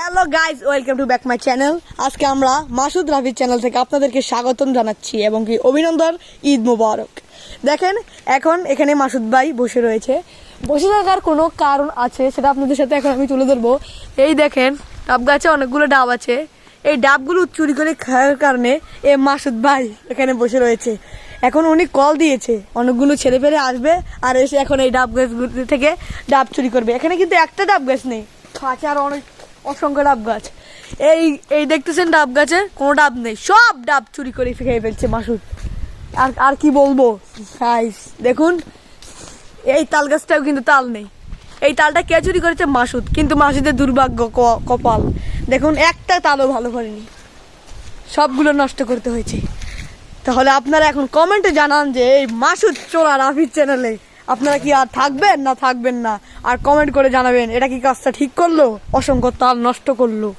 Hello guys welcome to back my channel আজকে আমরা মাসুদ রাফির চ্যানেল থেকে আপনাদেরকে স্বাগতম জানাচ্ছি এবং কি অভিনন্দন, ঈদ মুবারক। দেখেন, এখন এখানে মাসুদ ভাই বসে রয়েছে। বসে থাকার কোনো কারণ আছে সেটা আপনাদের সাথে এখন আমি তুলে ধরবো। এই দেখেন, ডাব গাছে অনেকগুলো ডাব আছে। এই ডাবগুলো চুরি করে খাওয়ার কারণে এ মাসুদ ভাই এখানে বসে রয়েছে। এখন উনি কল দিয়েছে, অনেকগুলো ছেলে পেলে আসবে আর এসে এখন এই ডাব গাছগুলো থেকে ডাব চুরি করবে। এখানে কিন্তু একটা ডাব গাছ নেই। আছে আর অনেক অসংখ্য ডাব গাছ। এই এই দেখতেছেন ডাব গাছে? কোনো ডাব নেই। সব ডাব চুরি করে খেয়ে ফেলছে মাসুদ। আর আর কি বলব? গাইস দেখুন। এই তাল গাছটাও কিন্তু তাল নেই। এই তালটা কে চুরি করেছে? মাসুদ। কিন্তু মাসুদের দুর্ভাগ্য কপাল। দেখুন, একটা তালও ভালো করেনি। সবগুলো নষ্ট করতে হয়েছে। তাহলে আপনারা এখন কমেন্টে জানান যে এই মাসুদ চোরা রাফির চ্যানেলে আপনারা কি আর থাকবেন না থাকবেন না? আর কমেন্ট করে জানাবেন, এটা কি কাজটা ঠিক করল? অসংখ্য তাল নষ্ট করল।